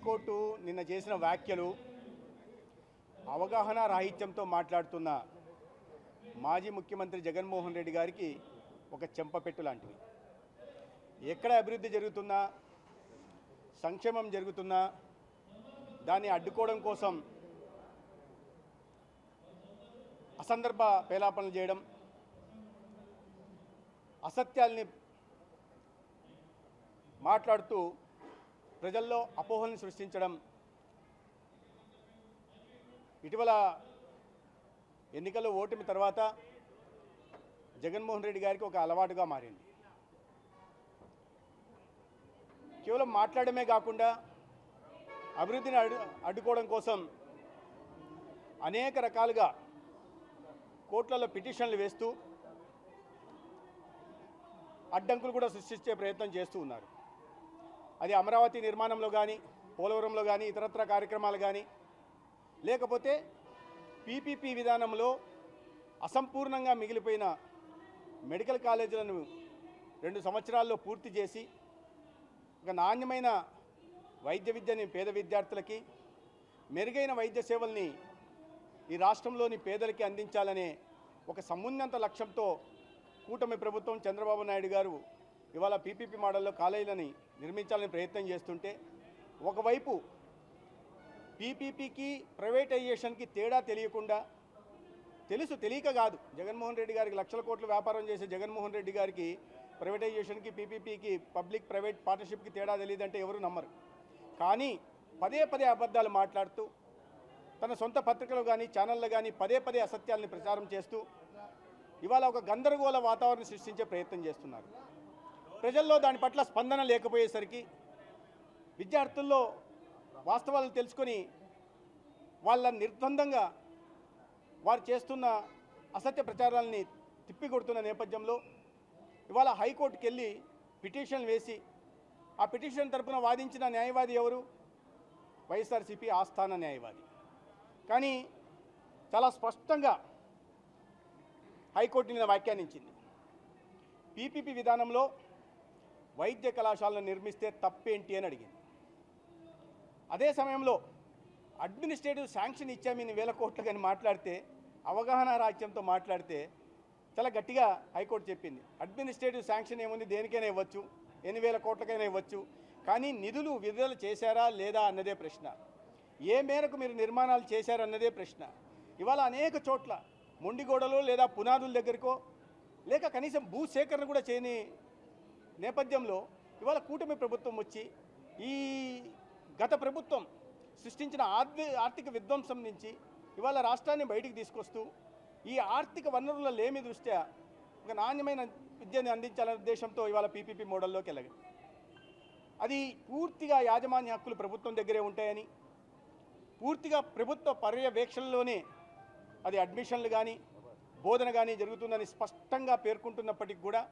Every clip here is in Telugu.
హైకోర్టు నిన్న చేసిన వ్యాఖ్యలు అవగాహన రాహిత్యంతో మాట్లాడుతున్న మాజీ ముఖ్యమంత్రి జగన్మోహన్ రెడ్డి గారికి ఒక చెంపపెట్టు లాంటివి ఎక్కడ అభివృద్ధి జరుగుతున్నా సంక్షేమం జరుగుతున్నా దాన్ని అడ్డుకోవడం కోసం అసందర్భ పేలాపనలు చేయడం అసత్యాల్ని మాట్లాడుతూ ప్రజల్లో అపోహలను సృష్టించడం. ఇటీవల ఎన్నికల్లో ఓటమి తర్వాత జగన్మోహన్ రెడ్డి గారికి ఒక అలవాటుగా మారింది. కేవలం మాట్లాడమే కాకుండా అభివృద్ధిని అడ్డు అడ్డుకోవడం కోసం అనేక రకాలుగా కోట్లలో పిటిషన్లు వేస్తూ అడ్డంకులు కూడా సృష్టించే ప్రయత్నం చేస్తూ ఉన్నారు. అది అమరావతి నిర్మాణంలో కానీ పోలవరంలో కానీ ఇతరత్ర కార్యక్రమాలు కానీ లేకపోతే పీపీపీ విధానంలో అసంపూర్ణంగా మిగిలిపోయిన మెడికల్ కాలేజీలను రెండు సంవత్సరాల్లో పూర్తి చేసి ఒక నాణ్యమైన వైద్య విద్యని పేద విద్యార్థులకి మెరుగైన వైద్య సేవల్ని ఈ రాష్ట్రంలోని పేదలకి అందించాలనే ఒక సమున్నత లక్ష్యంతో కూటమి ప్రభుత్వం చంద్రబాబు నాయుడు గారు ఇవాళ పీపీపీ మోడల్లో కాలేజీలని నిర్మించాలని ప్రయత్నం చేస్తుంటే ఒకవైపు పీపీపీకి ప్రైవేటైజేషన్కి తేడా తెలియకుండా తెలుసు తెలియక కాదు జగన్మోహన్ రెడ్డి గారికి లక్షల కోట్లు వ్యాపారం చేసే జగన్మోహన్ రెడ్డి గారికి ప్రైవేటైజేషన్కి పీపీపీకి పబ్లిక్ ప్రైవేట్ పార్ట్నర్షిప్కి తేడా తెలియదంటే ఎవరు నమ్మరు. కానీ పదే పదే అబద్ధాలు మాట్లాడుతూ తన సొంత పత్రికలు కానీ ఛానళ్ళు కానీ పదే పదే అసత్యాల్ని ప్రచారం చేస్తూ ఇవాళ ఒక గందరగోళ వాతావరణం సృష్టించే ప్రయత్నం చేస్తున్నారు. ప్రజల్లో దాని పట్ల స్పందన లేకపోయేసరికి విద్యార్థుల్లో వాస్తవాలు తెలుసుకొని వాళ్ళ నిర్బంధంగా వారు చేస్తున్న అసత్య ప్రచారాలని తిప్పికొడుతున్న నేపథ్యంలో ఇవాళ హైకోర్టుకి వెళ్ళి పిటిషన్ వేసి ఆ పిటిషన్ తరపున వాదించిన న్యాయవాది ఎవరు? వైఎస్ఆర్సీపీ ఆస్థాన న్యాయవాది. కానీ చాలా స్పష్టంగా హైకోర్టు నిన్న వ్యాఖ్యానించింది. పీపీపీ విధానంలో వైద్య కళాశాలను నిర్మిస్తే తప్పేంటి అని అడిగింది. అదే సమయంలో అడ్మినిస్ట్రేటివ్ శాంక్షన్ ఇచ్చాము ఇన్ని వేల కోట్లు కానీ మాట్లాడితే అవగాహన రాజ్యంతో మాట్లాడితే చాలా గట్టిగా హైకోర్టు చెప్పింది. అడ్మినిస్ట్రేటివ్ శాంక్షన్ ఏముంది? దేనికైనా ఇవ్వచ్చు. ఎన్ని వేల కోట్లకైనా ఇవ్వచ్చు. కానీ నిధులు విడుదల చేశారా లేదా అన్నదే ప్రశ్న. ఏ మేరకు మీరు నిర్మాణాలు చేశారన్నదే ప్రశ్న. ఇవాళ అనేక చోట్ల మొండిగోడలో లేదా పునాదుల దగ్గరకో లేక కనీసం భూసేకరణ కూడా చేయని నేపథ్యంలో ఇవాళ కూటమి ప్రభుత్వం వచ్చి ఈ గత ప్రభుత్వం సృష్టించిన ఆర్థిక విధ్వంసం నుంచి ఇవాళ రాష్ట్రాన్ని బయటికి తీసుకొస్తూ ఈ ఆర్థిక వనరుల లేమి దృష్ట్యా ఒక నాణ్యమైన విద్యను అందించాలనే ఉద్దేశంతో ఇవాళ పీపీపీ మోడల్లోకి వెళ్ళగా. అది పూర్తిగా యాజమాన్య హక్కులు ప్రభుత్వం దగ్గరే ఉంటాయని పూర్తిగా ప్రభుత్వ పర్యవేక్షణలోనే అది అడ్మిషన్లు కానీ బోధన కానీ జరుగుతుందని స్పష్టంగా పేర్కొంటున్నప్పటికి కూడా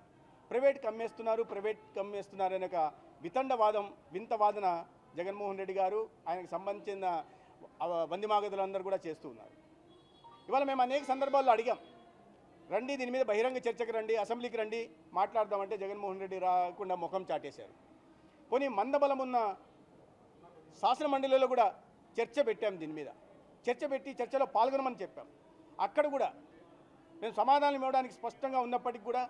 ప్రైవేట్ కమ్మేస్తున్నారు ప్రైవేట్ కమ్మేస్తున్నారు అనే ఒక వితండవాదం వింత వాదన జగన్మోహన్ రెడ్డి గారు ఆయనకు సంబంధించిన ఆ, కూడా చేస్తూ ఉన్నారు. ఇవాళ మేము అనేక సందర్భాల్లో అడిగాం రండి దీని మీద బహిరంగ చర్చకు రండి అసెంబ్లీకి రండి మాట్లాడదామంటే జగన్మోహన్ రెడ్డి రాకుండా ముఖం చాటేశారు. పోనీ మందబలం ఉన్న శాసన మండలిలో కూడా చర్చ పెట్టాం దీని మీద. చర్చ పెట్టి చర్చలో పాల్గొనమని చెప్పాం. అక్కడ కూడా మేము సమాధానం ఇవ్వడానికి స్పష్టంగా ఉన్నప్పటికీ కూడా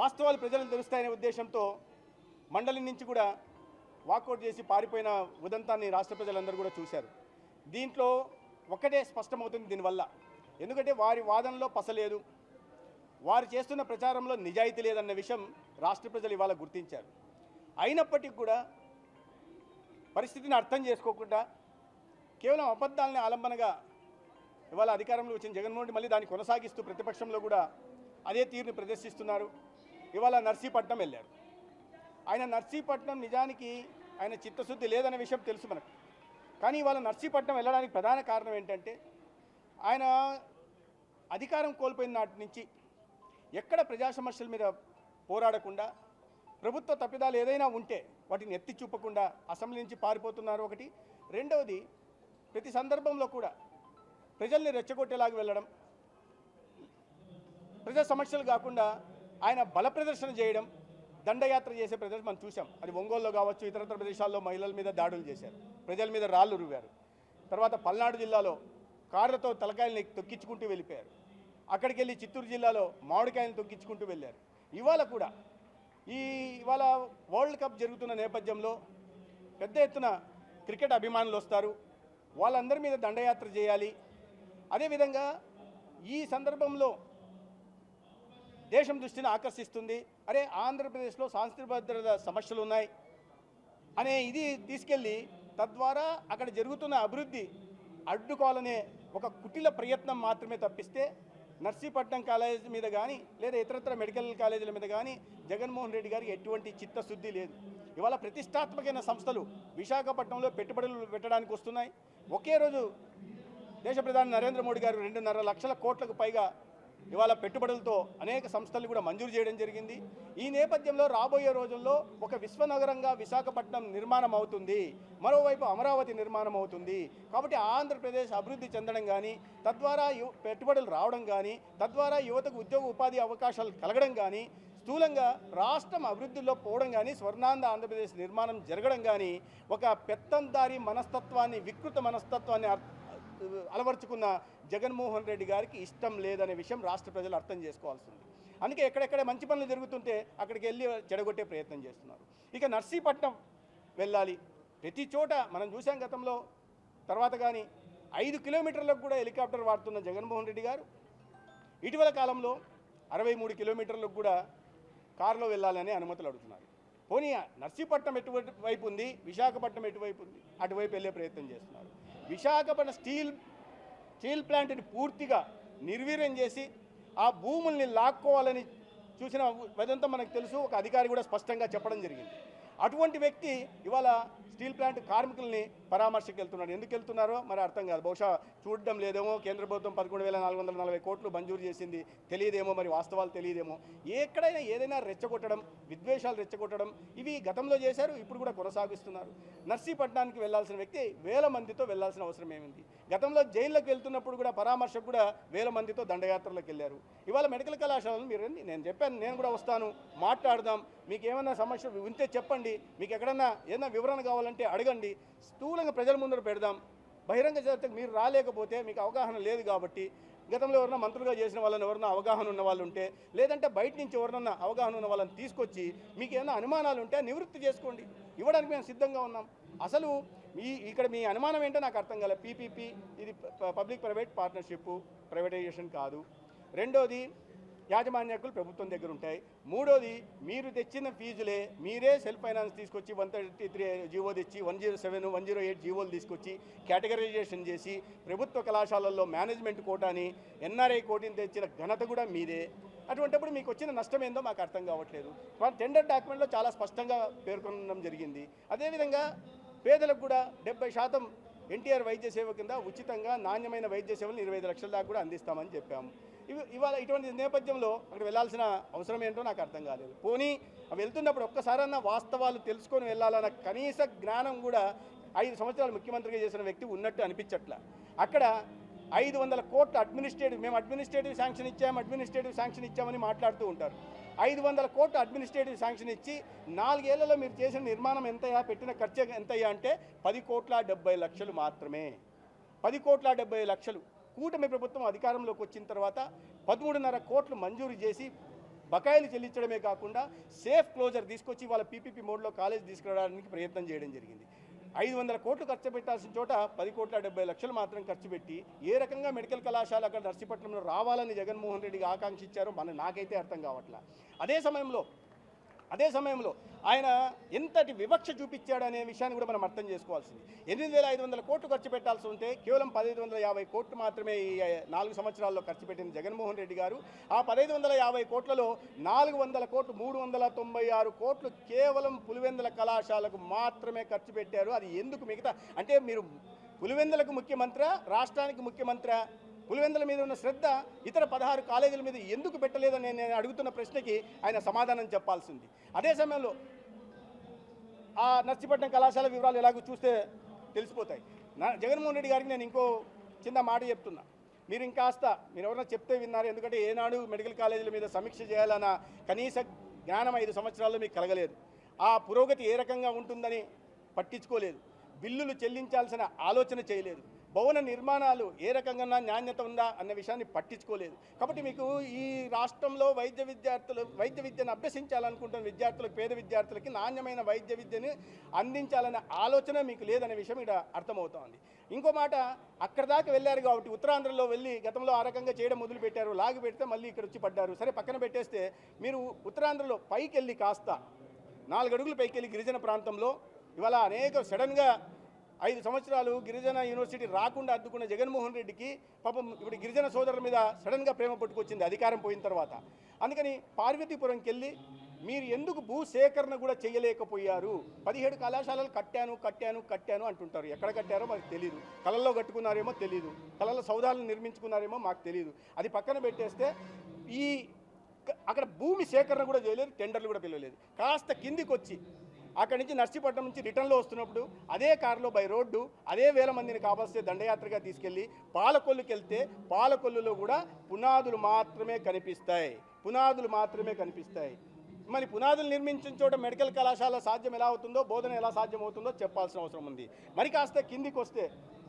వాస్తవాలు ప్రజలకు తెలుస్తాయనే ఉద్దేశంతో మండలి నుంచి కూడా వాకౌట్ చేసి పారిపోయిన ఉదంతాన్ని రాష్ట్ర ప్రజలందరూ కూడా చూశారు. దీంట్లో ఒకటే స్పష్టమవుతుంది దీనివల్ల. ఎందుకంటే వారి వాదనలో పసలేదు వారు చేస్తున్న ప్రచారంలో నిజాయితీ లేదన్న విషయం రాష్ట్ర ప్రజలు ఇవాళ గుర్తించారు. అయినప్పటికీ కూడా పరిస్థితిని అర్థం చేసుకోకుండా కేవలం అబద్ధాలని ఆలంబనగా ఇవాళ అధికారంలో వచ్చిన జగన్మోహన్ రెడ్డి మళ్ళీ దాన్ని కొనసాగిస్తూ ప్రతిపక్షంలో కూడా అదే తీరుని ప్రదర్శిస్తున్నారు. ఇవాళ నర్సీపట్నం వెళ్ళారు ఆయన నర్సీపట్నం నిజానికి ఆయన చిత్తశుద్ధి లేదనే విషయం తెలుసు మనకు. కానీ ఇవాళ నర్సీపట్నం వెళ్ళడానికి ప్రధాన కారణం ఏంటంటే ఆయన అధికారం కోల్పోయిన నాటి నుంచి ఎక్కడ ప్రజా సమస్యల మీద పోరాడకుండా ప్రభుత్వ తప్పిదాలు ఏదైనా ఉంటే వాటిని ఎత్తి చూపకుండా అసెంబ్లీ నుంచి పారిపోతున్నారు ఒకటి. రెండవది ప్రతి సందర్భంలో కూడా ప్రజల్ని రెచ్చగొట్టేలాగా వెళ్ళడం ప్రజా సమస్యలు కాకుండా ఆయన బల ప్రదర్శన చేయడం దండయాత్ర చేసే ప్రదేశం మనం చూసాం అది ఒంగోలులో కావచ్చు ఇతరత్ర ప్రదేశాల్లో మహిళల మీద దాడులు చేశారు. ప్రజల మీద రాళ్ళు రువ్వారు. తర్వాత పల్నాడు జిల్లాలో కార్లతో తలకాయల్ని తొక్కించుకుంటూ వెళ్ళిపోయారు. అక్కడికి వెళ్ళి చిత్తూరు జిల్లాలో మామిడికాయలను తొక్కించుకుంటూ వెళ్ళారు. ఇవాళ కూడా ఈ ఇవాళ వరల్డ్ కప్ జరుగుతున్న నేపథ్యంలో పెద్ద ఎత్తున క్రికెట్ అభిమానులు వస్తారు. వాళ్ళందరి మీద దండయాత్ర చేయాలి. అదేవిధంగా ఈ సందర్భంలో దేశం దృష్టిని ఆకర్షిస్తుంది. అరే ఆంధ్రప్రదేశ్లో సాంస్కృతిక భద్రత సమస్యలు ఉన్నాయి అనే ఇది తీసుకెళ్ళి తద్వారా అక్కడ జరుగుతున్న అభివృద్ధి అడ్డుకోవాలనే ఒక కుటిల ప్రయత్నం మాత్రమే తప్పిస్తే నర్సీపట్నం కాలేజ్ మీద కానీ లేదా ఇతరత్ర మెడికల్ కాలేజీల మీద కానీ జగన్మోహన్ రెడ్డి గారికి ఎటువంటి చిత్తశుద్ధి లేదు. ఇవాళ ప్రతిష్టాత్మకమైన సంస్థలు విశాఖపట్నంలో పెట్టుబడులు పెట్టడానికి వస్తున్నాయి. ఒకే రోజు దేశ ప్రధాని నరేంద్ర మోడీ గారు రెండున్నర లక్షల కోట్లకు పైగా ఇవాళ పెట్టుబడులతో అనేక సంస్థలు కూడా మంజూరు చేయడం జరిగింది. ఈ నేపథ్యంలో రాబోయే రోజుల్లో ఒక విశ్వనగరంగా విశాఖపట్నం నిర్మాణం అవుతుంది. మరోవైపు అమరావతి నిర్మాణం అవుతుంది. కాబట్టి ఆంధ్రప్రదేశ్ అభివృద్ధి చెందడం కానీ తద్వారా పెట్టుబడులు రావడం కానీ తద్వారా యువతకు ఉద్యోగ ఉపాధి అవకాశాలు కలగడం కానీ స్థూలంగా రాష్ట్రం అభివృద్ధిలో పోవడం కానీ స్వర్ణాంధ ఆంధ్రప్రదేశ్ నిర్మాణం జరగడం కానీ ఒక పెత్తందారి మనస్తత్వాన్ని వికృత మనస్తత్వాన్ని అలవర్చుకున్న జగన్మోహన్ రెడ్డి గారికి ఇష్టం లేదనే విషయం రాష్ట్ర ప్రజలు అర్థం చేసుకోవాల్సింది. అందుకే ఎక్కడెక్కడ మంచి పనులు జరుగుతుంటే అక్కడికి వెళ్ళి చెడగొట్టే ప్రయత్నం చేస్తున్నారు. ఇక నర్సీపట్నం వెళ్ళాలి. ప్రతి చోట మనం చూసాం గతంలో. తర్వాత కానీ ఐదు కిలోమీటర్లకు కూడా హెలికాప్టర్ వాడుతున్న జగన్మోహన్ రెడ్డి గారు ఇటీవల కాలంలో అరవై మూడు కిలోమీటర్లకు కూడా కారులో వెళ్ళాలని అనుమతులు అడుగుతున్నారు. పోనీ నర్సీపట్నం ఎటువైపు వైపు ఉంది విశాఖపట్నం ఎటువైపు ఉంది అటువైపు వెళ్ళే ప్రయత్నం చేస్తున్నారు. విశాఖపట్నం స్టీల్ స్టీల్ ప్లాంట్ని పూర్తిగా నిర్వీర్యం చేసి ఆ భూముల్ని లాక్కోవాలని చూసిన వదంతా మనకు తెలుసు. ఒక అధికారి కూడా స్పష్టంగా చెప్పడం జరిగింది. అటువంటి వ్యక్తి ఇవాళ స్టీల్ ప్లాంట్ కార్మికుల్ని పరామర్శకు వెళ్తున్నాడు ఎందుకు వెళ్తున్నారో మరి అర్థం కాదు. బహుశా చూడడం లేదేమో కేంద్ర ప్రభుత్వం పదకొండు వేల నాలుగు వందల నలభై కోట్లు మంజూరు చేసింది తెలియదేమో మరి వాస్తవాలు తెలియదేమో. ఎక్కడైనా ఏదైనా రెచ్చగొట్టడం విద్వేషాలు రెచ్చగొట్టడం ఇవి గతంలో చేశారు ఇప్పుడు కూడా కొనసాగిస్తున్నారు. నర్సీపట్నానికి వెళ్ళాల్సిన వ్యక్తి వేల మందితో వెళ్ళాల్సిన అవసరం ఏమింది? గతంలో జైల్లోకి వెళ్తున్నప్పుడు కూడా పరామర్శకు కూడా వేల మందితో దండయాత్రలకు వెళ్ళారు. ఇవాళ మెడికల్ కళాశాలను మీరు నేను చెప్పాను నేను కూడా వస్తాను మాట్లాడదాం. మీకు ఏమైనా సమస్య ఉంటే చెప్పండి. మీకు ఎక్కడన్నా ఏదైనా వివరణ కావాలంటే అడగండి. స్థూలంగా ప్రజల ముందర పెడదాం. బహిరంగ చర్చకు మీరు రాలేకపోతే మీకు అవగాహన లేదు కాబట్టి గతంలో ఎవరైనా మంత్రులుగా చేసిన వాళ్ళని ఎవరైనా అవగాహన ఉన్న వాళ్ళు ఉంటే లేదంటే బయట నుంచి ఎవరినన్నా అవగాహన ఉన్న వాళ్ళని తీసుకొచ్చి మీకు ఏమైనా అనుమానాలు ఉంటే నివృత్తి చేసుకోండి. ఇవ్వడానికి మేము సిద్ధంగా ఉన్నాం. అసలు మీ ఇక్కడ మీ అనుమానం ఏంటో నాకు అర్థం కాలే. పీపీపీ ఇది పబ్లిక్ ప్రైవేట్ పార్ట్నర్షిప్ ప్రైవేటైజేషన్ కాదు. రెండోది యాజమాన్య హక్కులు ప్రభుత్వం దగ్గర ఉంటాయి. మూడోది మీరు తెచ్చిన ఫీజులే మీరే సెల్ఫ్ ఫైనాన్స్ తీసుకొచ్చి one thirty three G O తెచ్చి one zero seven one zero eight జీవోలు తీసుకొచ్చి కేటగరైజేషన్ చేసి ప్రభుత్వ కళాశాలల్లో మేనేజ్మెంట్ కోటాని ఎన్ఆర్ఐ కోటిని తెచ్చిన ఘనత కూడా మీదే. అటువంటిప్పుడు మీకు వచ్చిన నష్టం ఏందో మాకు అర్థం కావట్లేదు. మన టెండర్ డాక్యుమెంట్లో చాలా స్పష్టంగా పేర్కొనడం జరిగింది. అదేవిధంగా పేదలకు కూడా డెబ్బై శాతం ఎన్టీఆర్ వైద్య సేవ కింద ఉచితంగా నాణ్యమైన వైద్య సేవలు ఇరవై లక్షల దాకా కూడా అందిస్తామని చెప్పాము. ఇవి ఇవాళ ఇటువంటి నేపథ్యంలో అక్కడ వెళ్ళాల్సిన అవసరం ఏంటో నాకు అర్థం కాలేదు. పోనీ వెళ్తున్నప్పుడు ఒక్కసారన్నా వాస్తవాలు తెలుసుకొని వెళ్ళాలన్న కనీస జ్ఞానం కూడా ఐదు సంవత్సరాలు ముఖ్యమంత్రిగా చేసిన వ్యక్తి ఉన్నట్టు అనిపించట్ల. అక్కడ ఐదు వందల కోట్ల అడ్మినిస్ట్రేటివ్ మేము అడ్మినిస్ట్రేటివ్ శాంక్షన్ ఇచ్చాము అడ్మినిస్ట్రేటివ్ శాంక్షన్ ఇచ్చామని మాట్లాడుతూ ఉంటారు. ఐదు వందల కోట్ల అడ్మినిస్ట్రేటివ్ శాంక్షన్ ఇచ్చి నాలుగేళ్ళలో మీరు చేసిన నిర్మాణం ఎంతయ్యా పెట్టిన ఖర్చు ఎంతయ్యా అంటే పది కోట్ల డెబ్బై లక్షలు మాత్రమే. పది కోట్ల డెబ్బై లక్షలు. కూటమి ప్రభుత్వం అధికారంలోకి వచ్చిన తర్వాత పదమూడున్నర కోట్లు మంజూరు చేసి బకాయిలు చెల్లించడమే కాకుండా సేఫ్ క్లోజర్ తీసుకొచ్చి వాళ్ళ పీపీపీ మోడ్లో కాలేజ్ తీసుకురావడానికి ప్రయత్నం చేయడం జరిగింది. ఐదు వందల కోట్లు ఖర్చు పెట్టాల్సిన చోట పది కోట్ల డెబ్బై లక్షలు మాత్రం ఖర్చు పెట్టి ఏ రకంగా మెడికల్ కళాశాల అక్కడ నర్సీపట్నంలో రావాలని జగన్మోహన్ రెడ్డికి ఆకాంక్షించారో మన నాకైతే అర్థం కావట్లా. అదే సమయంలో అదే సమయంలో ఆయన ఎంతటి వివక్ష చూపించాడు అనే విషయాన్ని కూడా మనం అర్థం చేసుకోవాల్సింది. ఎనిమిది వేల ఐదు వందల కోట్లు ఖర్చు పెట్టాల్సి ఉంటే కేవలం పదహైదు వందల యాభై కోట్లు మాత్రమే ఈ నాలుగు సంవత్సరాల్లో ఖర్చు పెట్టిన జగన్మోహన్ రెడ్డి గారు. ఆ పదహైదు వందల యాభై కోట్లలో నాలుగు వందల కోట్లు మూడు వందల తొంభై ఆరు కోట్లు కేవలం పులివెందుల కళాశాలకు మాత్రమే ఖర్చు పెట్టారు. అది ఎందుకు మిగతా అంటే మీరు పులివెందులకు ముఖ్యమంత్రి రాష్ట్రానికి ముఖ్యమంత్రి? పులివెందుల మీద ఉన్న శ్రద్ధ ఇతర పదహారు కాలేజీల మీద ఎందుకు పెట్టలేదని నేను అడుగుతున్న ప్రశ్నకి ఆయన సమాధానం చెప్పాల్సింది. అదే సమయంలో ఆ నర్సిపట్నం కళాశాల వివరాలు ఎలాగో చూస్తే తెలిసిపోతాయి. నా జగన్మోహన్ రెడ్డి గారికి నేను ఇంకో చిన్న మాట చెప్తున్నా. మీరు ఇంకాస్త మీరు ఎవరైనా చెప్తే విన్నారు? ఎందుకంటే ఏనాడు మెడికల్ కాలేజీల మీద సమీక్ష చేయాలన్న కనీస జ్ఞానం ఐదు సంవత్సరాల్లో మీకు కలగలేదు. ఆ పురోగతి ఏ రకంగా ఉంటుందని పట్టించుకోలేదు. బిల్లులు చెల్లించాల్సిన ఆలోచన చేయలేదు. భవన నిర్మాణాలు ఏ రకంగా నాణ్యత ఉందా అన్న విషయాన్ని పట్టించుకోలేదు. కాబట్టి మీకు ఈ రాష్ట్రంలో వైద్య విద్యార్థులు వైద్య విద్యను అభ్యసించాలనుకుంటున్న విద్యార్థులకు పేద విద్యార్థులకి నాణ్యమైన వైద్య విద్యను అందించాలనే ఆలోచన మీకు లేదనే విషయం ఇక్కడ అర్థమవుతోంది. ఇంకో మాట అక్కడ దాకా వెళ్ళారు కాబట్టి ఉత్తరాంధ్రలో వెళ్ళి గతంలో ఆ రకంగా చేయడం మొదలుపెట్టారు లాగి పెడితే మళ్ళీ ఇక్కడ వచ్చి పడ్డారు. సరే పక్కన పెట్టేస్తే మీరు ఉత్తరాంధ్రలో పైకి వెళ్ళి కాస్త నాలుగు అడుగులు పైకి వెళ్ళి గిరిజన ప్రాంతంలో ఇవాళ అనేక సడన్గా ఐదు సంవత్సరాలు గిరిజన యూనివర్సిటీ రాకుండా అడ్డుకున్న జగన్మోహన్ రెడ్డికి పాపం ఇప్పుడు గిరిజన సోదరుల మీద సడన్గా ప్రేమ పట్టుకొచ్చింది అధికారం పోయిన తర్వాత. అందుకని పార్వతీపురంకి వెళ్ళి మీరు ఎందుకు భూ సేకరణ కూడా చేయలేకపోయారు? పదిహేడు కళాశాలలు కట్టాను కట్టాను కట్టాను అంటుంటారు. ఎక్కడ కట్టారో మాకు తెలియదు కళల్లో కట్టుకున్నారేమో తెలియదు కళల సౌధాలను నిర్మించుకున్నారేమో మాకు తెలియదు అది పక్కన పెట్టేస్తే ఈ అక్కడ భూమి సేకరణ కూడా చేయలేదు టెండర్లు కూడా పిలవలేదు. కాస్త కిందికి వచ్చి అక్కడి నుంచి నర్సీపట్నం నుంచి రిటర్న్లో వస్తున్నప్పుడు అదే కారులో బై రోడ్డు అదే వేల మందిని కాపాల్సే దండయాత్రగా తీసుకెళ్ళి పాలకొల్లుకి వెళ్తే పాలకొల్లులో కూడా పునాదులు మాత్రమే కనిపిస్తాయి. పునాదులు మాత్రమే కనిపిస్తాయి. మరి పునాదులు నిర్మించిన చోట మెడికల్ కళాశాల సాధ్యం ఎలా అవుతుందో బోధన ఎలా సాధ్యమవుతుందో చెప్పాల్సిన అవసరం ఉంది. మరి కాస్త కిందికి వస్తే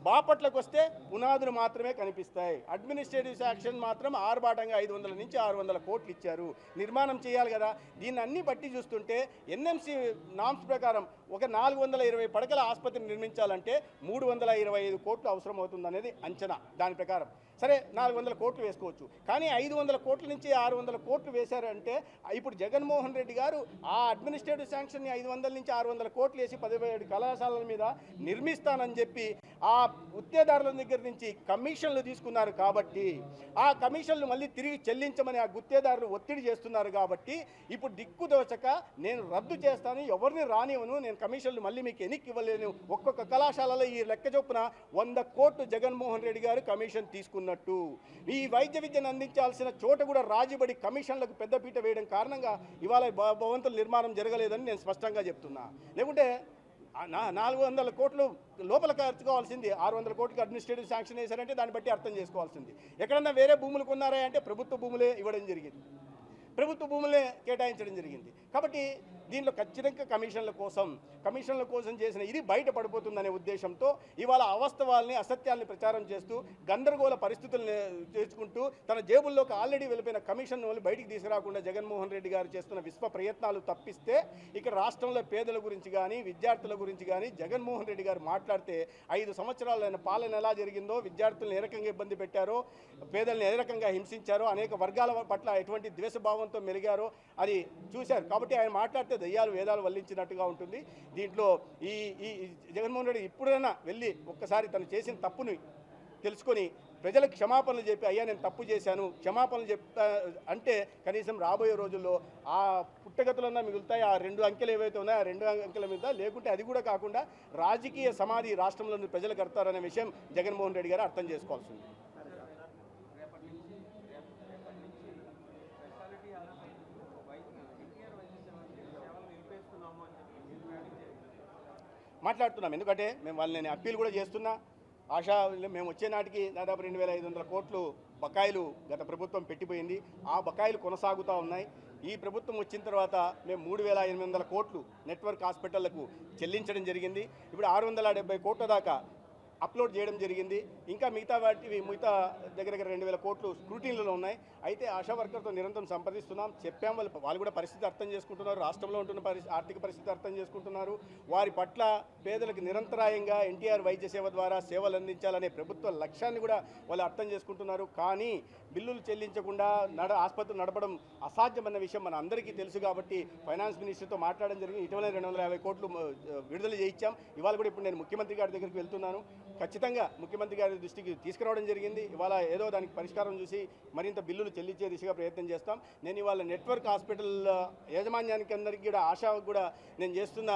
బాపట్లకు వస్తే పునాదులు మాత్రమే కనిపిస్తాయి. అడ్మినిస్ట్రేటివ్ శాక్షన్ మాత్రం ఆర్భాటంగా ఐదు వందల నుంచి ఆరు వందల కోట్లు ఇచ్చారు. నిర్మాణం చేయాలి కదా. దీన్ని అన్ని బట్టి చూస్తుంటే ఎన్ఎంసి నామ్స్ ప్రకారం ఒక నాలుగు వందల ఇరవై పడకల ఆసుపత్రిని నిర్మించాలంటే మూడు వందల ఇరవై ఐదు కోట్లు అవసరం అవుతుంది అనేది అంచనా. దాని ప్రకారం సరే నాలుగు వందల కోట్లు వేసుకోవచ్చు. కానీ ఐదు వందల కోట్ల నుంచి ఆరు వందల కోట్లు వేశారంటే ఇప్పుడు జగన్మోహన్ రెడ్డి గారు ఆ అడ్మినిస్ట్రేటివ్ శాంక్షన్ని ఐదు వందల నుంచి ఆరు వందల కోట్లు వేసి పదిహేడు కళాశాలల మీద నిర్మిస్తానని చెప్పి ఆ గుత్తేదారుల దగ్గర నుంచి కమిషన్లు తీసుకున్నారు కాబట్టి ఆ కమిషన్లు మళ్ళీ తిరిగి చెల్లించమని ఆ గుత్తేదారులు ఒత్తిడి చేస్తున్నారు కాబట్టి ఇప్పుడు దిక్కు దోచక నేను రద్దు చేస్తాను ఎవరిని రానివ్వను నేను కమిషన్లు మళ్ళీ మీకు ఎన్నిక ఇవ్వలేను. ఒక్కొక్క కళాశాలలో ఈ లెక్క చొప్పున వంద కోట్లు జగన్మోహన్ రెడ్డి గారు కమిషన్ తీసుకున్నారు చేస్తున్నట్టు. ఈ వైద్య విద్యను అందించాల్సిన చోట కూడా రాజీబడి కమిషన్లకు పెద్దపీట వేయడం కారణంగా ఇవాళ భవంతుల నిర్మాణం జరగలేదని నేను స్పష్టంగా చెప్తున్నా. లేకుంటే నా నాలుగు వందల కోట్లు లోపల ఖర్చు కావాల్సింది ఆరు వందల కోట్లకి అడ్మినిస్ట్రేటివ్ శాంక్షన్ వేశారంటే దాన్ని బట్టి అర్థం చేసుకోవాల్సింది. ఎక్కడన్నా వేరే భూములు కొన్నారా అంటే ప్రభుత్వ భూములే ఇవ్వడం జరిగింది. ప్రభుత్వ భూములే కేటాయించడం జరిగింది. కాబట్టి దీనిలో ఖచ్చితంగా కమిషన్ల కోసం కమిషన్ల కోసం చేసిన ఇది బయట పడిపోతుందనే ఉద్దేశంతో ఇవాళ అవాస్తవాల్ని అసత్యాల్ని ప్రచారం చేస్తూ గందరగోళ పరిస్థితుల్ని తెచ్చుకుంటూ తన జేబుల్లోకి ఆల్రెడీ వెళ్ళిపోయిన కమిషన్ వాళ్ళు బయటికి తీసుకురాకుండా జగన్మోహన్ రెడ్డి గారు చేస్తున్న విశ్వ ప్రయత్నాలు తప్పిస్తే ఇక్కడ రాష్ట్రంలో పేదల గురించి కానీ విద్యార్థుల గురించి కానీ జగన్మోహన్ రెడ్డి గారు మాట్లాడితే ఐదు సంవత్సరాలు ఆయన పాలన ఎలా జరిగిందో విద్యార్థులను ఏ రకంగా ఇబ్బంది పెట్టారో పేదల్ని ఏ రకంగా హింసించారో అనేక వర్గాల పట్ల ఎటువంటి ద్వేషభావంతో మెలిగారో అది చూశారు. కాబట్టి ఆయన మాట్లాడితే దయ్యాలు వేదాలు వల్లించినట్టుగా ఉంటుంది. దీంట్లో ఈ ఈ జగన్మోహన్ రెడ్డి ఇప్పుడైనా వెళ్ళి ఒక్కసారి తను చేసిన తప్పుని తెలుసుకొని ప్రజలకు క్షమాపణలు చెప్పి అయ్యా నేను తప్పు చేశాను క్షమాపణలు చెప్తా అంటే కనీసం రాబోయే రోజుల్లో ఆ పుట్టగతులన్నా మిగులుతాయి? ఆ రెండు అంకెలు ఏవైతే ఉన్నాయో ఆ రెండు అంకెల మీద లేకుంటే అది కూడా కాకుండా రాజకీయ సమాధి రాష్ట్రంలోని ప్రజలకు కడతారనే విషయం జగన్మోహన్ రెడ్డి గారు అర్థం చేసుకోవాల్సింది. మాట్లాడుతున్నాం. ఎందుకంటే మేము వాళ్ళని నేను అప్పీల్ కూడా చేస్తున్నా. ఆశా మేము వచ్చే నాటికి దాదాపు రెండు వేల ఐదు వందల కోట్లు బకాయిలు గత ప్రభుత్వం పెట్టిపోయింది. ఆ బకాయిలు కొనసాగుతూ ఉన్నాయి. ఈ ప్రభుత్వం వచ్చిన తర్వాత మేము మూడు వేల ఎనిమిది వందల కోట్లు నెట్వర్క్ హాస్పిటళ్ళకు చెల్లించడం జరిగింది. ఇప్పుడు ఆరు వందల డెబ్బై కోట్ల దాకా అప్లోడ్ చేయడం జరిగింది. ఇంకా మిగతా వాటివి మిగతా దగ్గర దగ్గర రెండు వేల కోట్లు స్క్రూటీన్లలో ఉన్నాయి. అయితే ఆశా వర్కర్తో నిరంతరం సంప్రదిస్తున్నాం. చెప్పాం వాళ్ళు వాళ్ళు కూడా పరిస్థితి అర్థం చేసుకుంటున్నారు. రాష్ట్రంలో ఉంటున్న పరిస్థితి ఆర్థిక పరిస్థితి అర్థం చేసుకుంటున్నారు. వారి పట్ల పేదలకు నిరంతరాయంగా ఎన్టీఆర్ వైద్య సేవ ద్వారా సేవలు అందించాలనే ప్రభుత్వ లక్ష్యాన్ని కూడా వాళ్ళు అర్థం చేసుకుంటున్నారు. కానీ బిల్లులు చెల్లించకుండా నడ ఆసుపత్రులు నడపడం అసాధ్యమన్న విషయం మన అందరికీ తెలుసు కాబట్టి ఫైనాన్స్ మినిస్టర్తో మాట్లాడడం జరిగింది. ఇటీవల రెండు వందల యాభై కోట్లు విడుదల చేయించాం. ఇవాళ కూడా ఇప్పుడు నేను ముఖ్యమంత్రి గారి దగ్గరికి వెళ్తున్నాను. ఖచ్చితంగా ముఖ్యమంత్రి గారి దృష్టికి తీసుకురావడం జరిగింది. ఇవాళ ఏదో దానికి పరిష్కారం చూసి మరింత బిల్లులు చెల్లించే దిశగా ప్రయత్నం చేస్తాం. నేను ఇవాళ నెట్వర్క్ హాస్పిటల్ యాజమాన్యానికి అందరికీ కూడా ఆశ కూడా నేను చేస్తున్న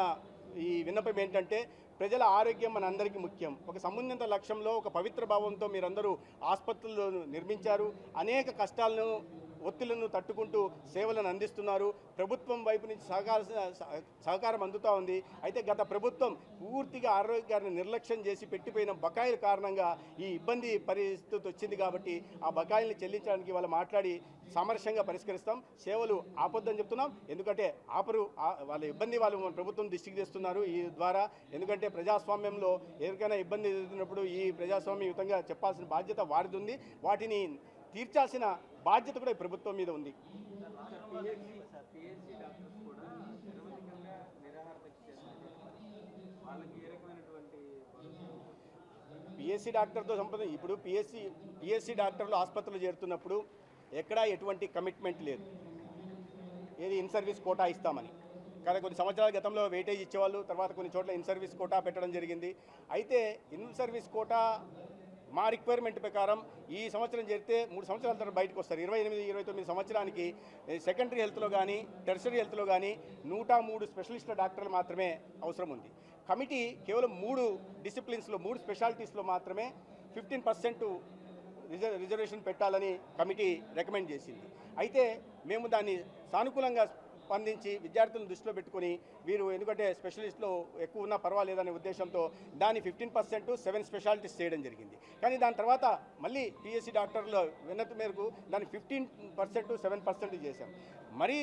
ఈ విన్నపం ఏంటంటే ప్రజల ఆరోగ్యం మన అందరికీ ముఖ్యం. ఒక సంబంధిత లక్ష్యంలో ఒక పవిత్ర భావంతో మీరందరూ ఆసుపత్రులు నిర్మించారు. అనేక కష్టాలను ఒత్తిళ్ళను తట్టుకుంటూ సేవలను అందిస్తున్నారు. ప్రభుత్వం వైపు నుంచి సహకార సహ- సహకారం అందుతూ ఉంది. అయితే గత ప్రభుత్వం పూర్తిగా ఆరోగ్యాన్ని నిర్లక్ష్యం చేసి పెట్టిపోయిన బకాయిల కారణంగా ఈ ఇబ్బంది పరిస్థితి వచ్చింది కాబట్టి ఆ బకాయిల్ని చెల్లించడానికి వాళ్ళు మాట్లాడి సామరస్యంగా పరిష్కరిస్తాం. సేవలు ఆపొద్దని చెప్తున్నాం. ఎందుకంటే ఆపరు ఆ- వాళ్ళ ఇబ్బంది వాళ్ళు మన ప్రభుత్వం దృష్టికి తెస్తున్నారు ఈ ద్వారా. ఎందుకంటే ప్రజాస్వామ్యంలో ఎవరికైనా ఇబ్బంది ఎదుగుతున్నప్పుడు ఈ ప్రజాస్వామ్యయుతంగా చెప్పాల్సిన బాధ్యత వారిది ఉంది. వాటిని తీర్చాల్సిన బాధ్యత కూడా ఈ ప్రభుత్వం మీద ఉంది. పిఎస్సి డాక్టర్తో సంప్రదించి ఇప్పుడు పిఎస్సి పిఎస్సి డాక్టర్లు ఆసుపత్రిలో చేరుతున్నప్పుడు ఎక్కడా ఎటువంటి కమిట్మెంట్ లేదు. ఏది ఇన్ సర్వీస్ కోటా ఇస్తామని. కానీ కొన్ని సంవత్సరాల గతంలో వెయిటేజ్ ఇచ్చేవాళ్ళు తర్వాత కొన్ని చోట్ల ఇన్ సర్వీస్ కోటా పెట్టడం జరిగింది. అయితే ఇన్ సర్వీస్ కోటా మా రిక్వైర్మెంట్ ప్రకారం ఈ సంవత్సరం చేరితే మూడు సంవత్సరాల తర్వాత బయటకు వస్తారు. ఇరవై ఎనిమిది ఇరవై తొమ్మిది సంవత్సరానికి సెకండరీ హెల్త్లో కానీ టెర్సరీ హెల్త్లో కానీ నూట మూడు స్పెషలిస్టుల డాక్టర్లు మాత్రమే అవసరం ఉంది. కమిటీ కేవలం మూడు డిసిప్లిన్స్లో మూడు స్పెషాలిటీస్లో మాత్రమే ఫిఫ్టీన్ పర్సెంట్ రిజర్వేషన్ పెట్టాలని కమిటీ రికమెండ్ చేసింది. అయితే మేము దాన్ని సానుకూలంగా స్పందించి విద్యార్థులను దృష్టిలో పెట్టుకొని వీరు ఎందుకంటే స్పెషలిస్ట్లో ఎక్కువ ఉన్నా పర్వాలేదనే ఉద్దేశంతో దాన్ని ఫిఫ్టీన్ పర్సెంట్ సెవెన్ స్పెషాలిటీస్ చేయడం జరిగింది. కానీ దాని తర్వాత మళ్ళీ పిఎస్సి డాక్టర్ల విన్నతి మేరకు దాన్ని ఫిఫ్టీన్ పర్సెంట్ సెవెన్ పర్సెంట్ చేశాం. మరీ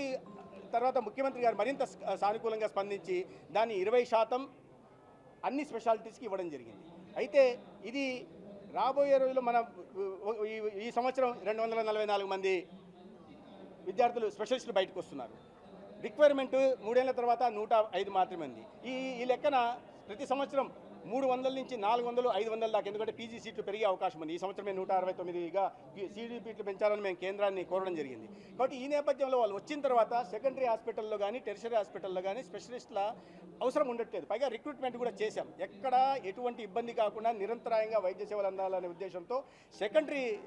తర్వాత ముఖ్యమంత్రి గారు మరింత సానుకూలంగా స్పందించి దాన్ని ఇరవై శాతం అన్ని స్పెషాలిటీస్కి ఇవ్వడం జరిగింది. అయితే ఇది రాబోయే రోజుల్లో మన ఈ- ఈ సంవత్సరం రెండు వందల నలభై నాలుగు మంది విద్యార్థులు స్పెషలిస్టులు బయటకు వస్తున్నారు. రిక్వైర్మెంట్ మూడేళ్ళ తర్వాత నూట ఐదు మాత్రమే ఉంది. ఈ ఈ లెక్కన ప్రతి సంవత్సరం మూడు వందల నుంచి నాలుగు వందలు ఐదు వందల దాకా ఎందుకంటే పీజీ సీట్లు పెరిగే అవకాశం ఉంది. ఈ సంవత్సరమే నూట అరవై తొమ్మిదిగా సీడీ సీట్లు పెంచాలని మేము కేంద్రాన్ని కోరడం జరిగింది. కాబట్టి ఈ నేపథ్యంలో వాళ్ళు వచ్చిన తర్వాత సెకండరీ హాస్పిటల్లో కానీ టెరిషరీ హాస్పిటల్లో కానీ స్పెషలిస్టుల అవసరం ఉండట్లేదు. పైగా రిక్రూట్మెంట్ కూడా చేశాం. ఎక్కడ ఎటువంటి ఇబ్బంది కాకుండా నిరంతరాయంగా వైద్య సేవలు అందాలనే ఉద్దేశంతో సెకండరీ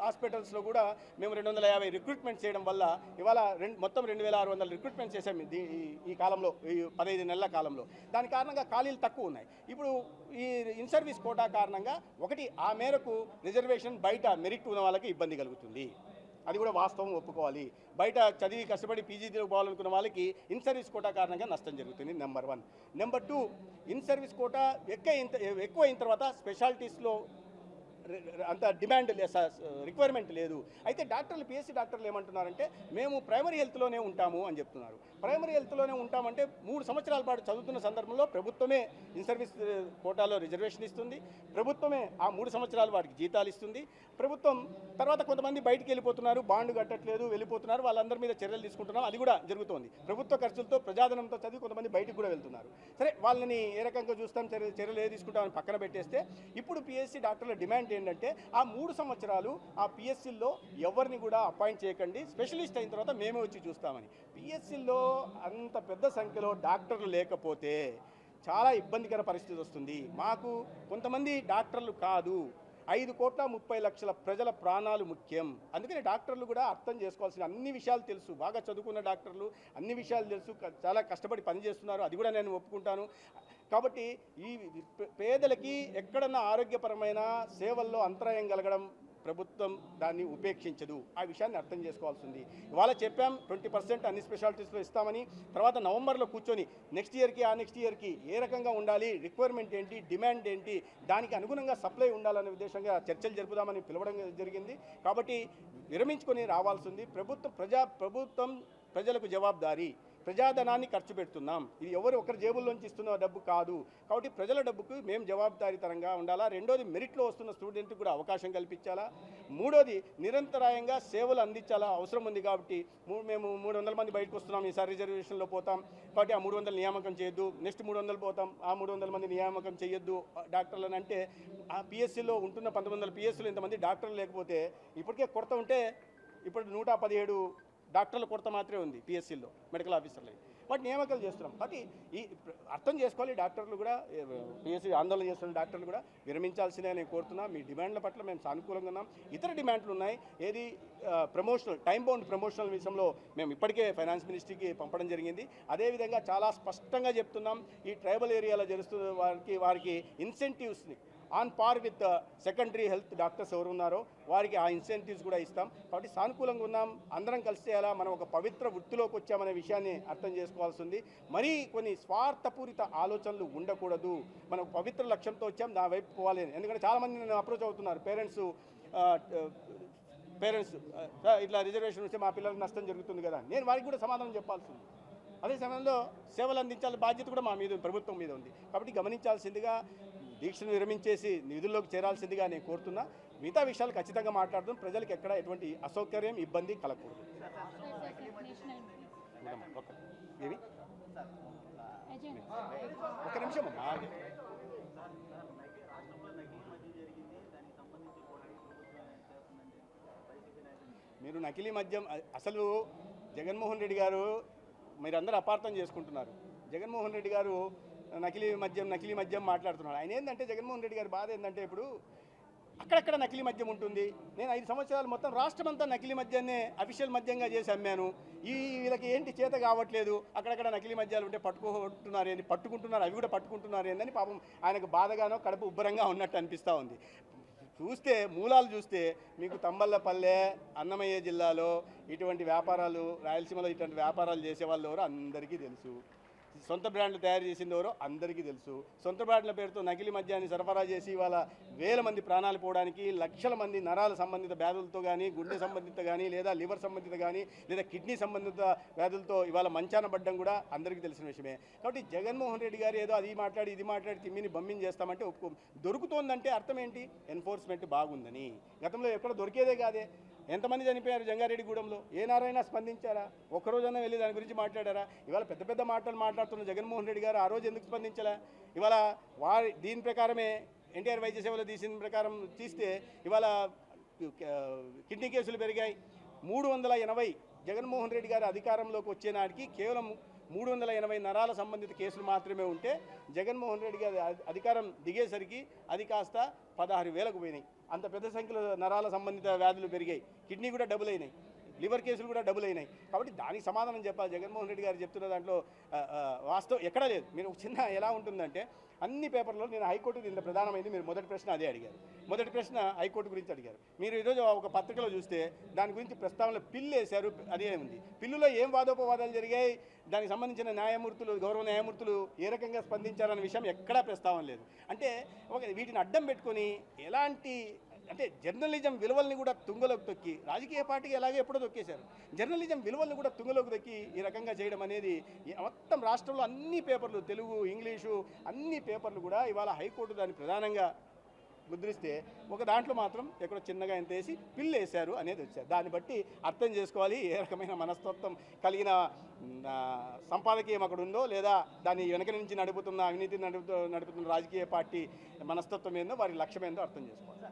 హాస్పిటల్స్లో కూడా మేము రెండు వందల యాభై రిక్రూట్మెంట్ చేయడం వల్ల ఇవాళ రెండు మొత్తం రెండు వేల ఆరు వందల రిక్రూట్మెంట్ చేశాం ఈ- ఈ కాలంలో ఈ పదహైదు నెలల కాలంలో. దాని కారణంగా ఖాళీలు తక్కువ ఉన్నాయి. ఇప్పుడు ఈ ఇన్ సర్వీస్ కోటా కారణంగా ఒకటి ఆ మేరకు రిజర్వేషన్ బయట మెరిట్ ఉన్న వాళ్ళకి ఇబ్బంది కలుగుతుంది. అది కూడా వాస్తవం ఒప్పుకోవాలి. బయట చదివి కష్టపడి పీజీలో పోవాలనుకున్న వాళ్ళకి ఇన్ సర్వీస్ కోటా కారణంగా నష్టం జరుగుతుంది number one. Number two in service quota ఎక్కువ ఎక్కువ అయిన తర్వాత స్పెషాలిటీస్లో అంత డిమాండ్ రిక్వైర్మెంట్ లేదు. అయితే డాక్టర్లు పిఎస్సి డాక్టర్లు ఏమంటున్నారంటే మేము ప్రైమరీ హెల్త్లోనే ఉంటాము అని చెప్తున్నారు. ప్రైమరీ హెల్త్లోనే ఉంటామంటే మూడు సంవత్సరాల పాటు చదువుతున్న సందర్భంలో ప్రభుత్వమే ఇన్ సర్వీస్ కోటాలో రిజర్వేషన్ ఇస్తుంది. ప్రభుత్వమే ఆ మూడు సంవత్సరాలు వాటికి జీతాలు ఇస్తుంది. ప్రభుత్వం తర్వాత కొంతమంది బయటికి వెళ్ళిపోతున్నారు బాండ్ కట్టట్లేదు వెళ్ళిపోతున్నారు వాళ్ళందరి మీద చర్యలు తీసుకుంటున్నాం అది కూడా జరుగుతోంది. ప్రభుత్వ ఖర్చులతో ప్రజాధనంతో చదివి కొంతమంది బయటికి కూడా వెళ్తున్నారు. సరే వాళ్ళని ఏ రకంగా చూస్తాం చర్య చర్యలు ఏ తీసుకుంటామని పక్కన పెట్టేస్తే ఇప్పుడు పిఎస్సి డాక్టర్ల డిమాండ్ ఏంటంటే ఆ మూడు సంవత్సరాలు ఆ పిఎస్సిల్లో ఎవరిని కూడా అపాయింట్ చేయకండి. స్పెషలిస్ట్ అయిన తర్వాత మేమే వచ్చి చూస్తామని. పిఎస్సిల్లో అంత పెద్ద సంఖ్యలో డాక్టర్లు లేకపోతే చాలా ఇబ్బందికర పరిస్థితి వస్తుంది. మాకు కొంతమంది డాక్టర్లు కాదు. ఐదు కోట్ల ముప్పై లక్షల ప్రజల ప్రాణాలు ముఖ్యం. అందుకని డాక్టర్లు కూడా అర్థం చేసుకోవాల్సిన అన్ని విషయాలు తెలుసు. బాగా చదువుకున్న డాక్టర్లు అన్ని విషయాలు తెలుసు. చాలా కష్టపడి పనిచేస్తున్నారు. అది కూడా నేను ఒప్పుకుంటాను. కాబట్టి ఈ పేదలకి ఎక్కడన్నా ఆరోగ్యపరమైన సేవల్లో అంతరాయం కలగడం ప్రభుత్వం దాన్ని ఉపేక్షించదు. ఆ విషయాన్ని అర్థం చేసుకోవాల్సింది. ఇవాళ చెప్పాం ట్వంటీ పర్సెంట్ అన్ని స్పెషాలిటీస్లో ఇస్తామని. తర్వాత నవంబర్లో కూర్చొని నెక్స్ట్ ఇయర్కి ఆ నెక్స్ట్ ఇయర్కి ఏ రకంగా ఉండాలి? రిక్వైర్మెంట్ ఏంటి? డిమాండ్ ఏంటి? దానికి అనుగుణంగా సప్లై ఉండాలనే ఉద్దేశంగా చర్చలు జరుపుదామని పిలవడం జరిగింది. కాబట్టి విరమించుకొని రావాల్సింది ప్రభుత్వం ప్రజా ప్రభుత్వం ప్రజలకు జవాబుదారీ. ప్రజాధనాన్ని ఖర్చు పెడుతున్నాం. ఇది ఎవరు ఒకరి జేబుల్లోంచి ఇస్తున్న డబ్బు కాదు. కాబట్టి ప్రజల డబ్బుకు మేము జవాబుదారీతరంగా ఉండాలా? రెండోది మెరిట్లో వస్తున్న స్టూడెంట్కి కూడా అవకాశం కల్పించాలా? మూడోది నిరంతరాయంగా సేవలు అందించాలా? అవసరం ఉంది కాబట్టి మేము మూడు వందల మంది బయటకు వస్తున్నాం. ఈసారి రిజర్వేషన్లో పోతాం. కాబట్టి ఆ మూడు వందల నియామకం చేయొద్దు. నెక్స్ట్ మూడు వందలు పోతాం. ఆ మూడు వందల మంది నియామకం చేయొద్దు. డాక్టర్లను అంటే ఆ పిఎస్సిలో ఉంటున్న పంతొమ్మిది వందల పిఎస్సిలో ఇంతమంది డాక్టర్లు లేకపోతే ఇప్పటికే కొరత ఉంటే ఇప్పుడు నూట పదిహేడు డాక్టర్ల కొరత మాత్రమే ఉంది పిఎస్సీలో మెడికల్ ఆఫీసర్లు వాటి నియామకాలు చేస్తున్నాం. కాబట్టి ఈ అర్థం చేసుకోవాలి డాక్టర్లు కూడా పిఎస్సీ ఆందోళన చేస్తున్న డాక్టర్లు కూడా విరమించాల్సిందే నేను కోరుతున్నా. మీ డిమాండ్ల పట్ల మేము సానుకూలంగా ఉన్నాం. ఇతర డిమాండ్లు ఉన్నాయి. ఏది ప్రమోషనల్ టైం బౌండ్ ప్రమోషనల్ విషయంలో మేము ఇప్పటికే ఫైనాన్స్ మినిస్ట్రీకి పంపడం జరిగింది. అదేవిధంగా చాలా స్పష్టంగా చెప్తున్నాం. ఈ ట్రైబల్ ఏరియాలో జరుగుతున్న వారికి వారికి ఇన్సెంటివ్స్ని on par with secondary health doctors ఎవరు ఉన్నారో వారికి ఆ ఇన్సెంటివ్స్ కూడా ఇస్తాం. కాబట్టి సానుకూలంగా ఉన్నాం. అందరం కలిసి చేయాలా మనం ఒక పవిత్ర వృత్తిలోకి వచ్చామనే విషయాన్ని అర్థం చేసుకోవాల్సి ఉంది మరీ కొన్ని స్వార్థపూరిత ఆలోచనలు ఉండకూడదు. మనం పవిత్ర లక్ష్యంతో వచ్చాం నా వైపు పోవాలి ఎందుకంటే చాలామంది నన్ను అప్రోచ్ అవుతున్నారు. పేరెంట్స్ పేరెంట్స్ ఇట్లా రిజర్వేషన్ వస్తే మా పిల్లలకు నష్టం జరుగుతుంది కదా. నేను వారికి కూడా సమాధానం చెప్పాల్సింది. అదే సమయంలో సేవలు అందించాల్సిన బాధ్యత కూడా మా మీద ప్రభుత్వం మీద ఉంది. కాబట్టి గమనించాల్సిందిగా దీక్షను విరమించేసి నిధుల్లోకి చేరాల్సిందిగా నేను కోరుతున్నా మిగతా విషయాలు ఖచ్చితంగా మాట్లాడుతాం ప్రజలకు ఎక్కడ ఎటువంటి అసౌకర్యం ఇబ్బంది కలగకూడదు ఒక ఏమి నిమిషం అమ్మా మీరు నకిలీ మద్యం అసలు జగన్మోహన్ రెడ్డి గారు మీరందరూ అపార్థం చేసుకుంటున్నారు జగన్మోహన్ రెడ్డి గారు నకిలీ మద్యం నకిలీ మద్యం మాట్లాడుతున్నాడు. ఆయన ఏంటంటే జగన్మోహన్ రెడ్డి గారి బాధ ఏంటంటే ఇప్పుడు అక్కడక్కడ నకిలీ మద్యం ఉంటుంది. నేను ఐదు సంవత్సరాలు మొత్తం రాష్ట్రం అంతా నకిలీ మద్యాన్నే అఫీషియల్ మద్యంగా చేసి అమ్మాను. ఈ వీళ్ళకి ఏంటి చేత కావట్లేదు? అక్కడక్కడ నకిలీ మద్యాలు ఉంటే పట్టుకుంటున్నారు ఏంది? పట్టుకుంటున్నారు అవి కూడా పట్టుకుంటున్నారు ఏందని పాపం ఆయనకు బాధగానో కడుపు ఉబ్బరంగా ఉన్నట్టు అనిపిస్తూ ఉంది. చూస్తే మూలాలు చూస్తే మీకు తంబల్లపల్లె అన్నమయ్య జిల్లాలో ఇటువంటి వ్యాపారాలు రాయలసీమలో ఇటువంటి వ్యాపారాలు చేసే వాళ్ళు ఎవరో అందరికీ తెలుసు. సొంత బ్రాండ్లు తయారు చేసింది ఎవరో అందరికీ తెలుసు. సొంత బ్రాండ్ల పేరుతో నకిలీ మద్యాన్ని సరఫరా చేసి ఇవాళ వేల మంది ప్రాణాలు పోవడానికి లక్షల మంది నరాల సంబంధిత వ్యాధులతో కానీ గుండె సంబంధిత కానీ లేదా లివర్ సంబంధిత కానీ లేదా కిడ్నీ సంబంధిత వ్యాధులతో ఇవాళ మంచాన పడ్డం కూడా అందరికీ తెలిసిన విషయమే. కాబట్టి జగన్మోహన్ రెడ్డి గారు ఏదో అది మాట్లాడి ఇది మాట్లాడి తిమ్మిని బమ్మిని చేస్తామంటే ఒప్పుకో దొరుకుతోందంటే అర్థం ఏంటి? ఎన్ఫోర్స్మెంట్ బాగుందని. గతంలో ఎక్కడ దొరికేదే కాదే. ఎంతమంది చనిపోయారు జంగారెడ్డిగూడెంలో? ఏ నారాయణ స్పందించారా? ఒక్కరోజన్నా వెళ్ళి దాని గురించి మాట్లాడారా? ఇవాళ పెద్ద పెద్ద మాటలు మాట్లాడుతున్న జగన్మోహన్ రెడ్డి గారు ఆ రోజు ఎందుకు స్పందించలే? ఇవాళ వారి దీని ప్రకారమే ఎన్టీఆర్ వైద్య సేవలు తీసిన ప్రకారం తీస్తే ఇవాళ కిడ్నీ కేసులు పెరిగాయి. మూడు వందల ఎనభై జగన్మోహన్ రెడ్డి గారు అధికారంలోకి వచ్చే నాటికి కేవలం మూడు వందల ఎనభై నరాల సంబంధిత కేసులు మాత్రమే ఉంటే జగన్మోహన్ రెడ్డి గారి అధికారం దిగేసరికి అది కాస్త పదహారు వేలకు పోయినాయి. అంత పెద్ద సంఖ్యలో నరాల సంబంధిత వ్యాధులు పెరిగాయి. కిడ్నీ కూడా డబుల్ అయినాయి. లివర్ కేసులు కూడా డబుల్ అయినాయి. కాబట్టి దానికి సమాధానం చెప్పాలి. జగన్మోహన్ రెడ్డి గారు చెప్తున్న దాంట్లో వాస్తవం ఎక్కడా లేదు. మీరు చిన్న ఎలా ఉంటుందంటే అన్ని పేపర్లో నేను హైకోర్టు దీంట్లో ప్రధానమైంది మీరు మొదటి ప్రశ్న అదే అడిగారు. మొదటి ప్రశ్న హైకోర్టు గురించి అడిగారు. మీరు ఈరోజు ఒక పత్రికలో చూస్తే దాని గురించి ప్రస్తావనలో పిల్లు వేశారు అదే ఉంది. పిల్లులో ఏం వాదోపవాదాలు జరిగాయి? దానికి సంబంధించిన న్యాయమూర్తులు గౌరవ న్యాయమూర్తులు ఏ రకంగా స్పందించారన్న విషయం ఎక్కడా ప్రస్తావన లేదు. అంటే ఒక వీటిని అడ్డం పెట్టుకొని ఎలాంటి అంటే జర్నలిజం విలువల్ని కూడా తుంగలోకి తొక్కి రాజకీయ పార్టీకి ఎలాగే ఎప్పుడో తొక్కేశారు. జర్నలిజం విలువల్ని కూడా తుంగలోకి తొక్కి ఈ రకంగా చేయడం అనేది మొత్తం రాష్ట్రంలో అన్ని పేపర్లు తెలుగు ఇంగ్లీషు అన్ని పేపర్లు కూడా ఇవాళ హైకోర్టు దాన్ని ప్రధానంగా ముద్రిస్తే ఒక దాంట్లో మాత్రం ఎక్కడో చిన్నగా ఎంత వేసి పిల్లు వేశారు అనేది వచ్చారు దాన్ని బట్టి అర్థం చేసుకోవాలి ఏ రకమైన మనస్తత్వం కలిగిన సంపాదకీయం అక్కడ ఉందో లేదా దాన్ని వెనక నుంచి నడుపుతున్న అవినీతి నడుపుతూ నడుపుతున్న రాజకీయ పార్టీ మనస్తత్వం ఏందో వారి లక్ష్యం ఏందో అర్థం చేసుకోవాలి.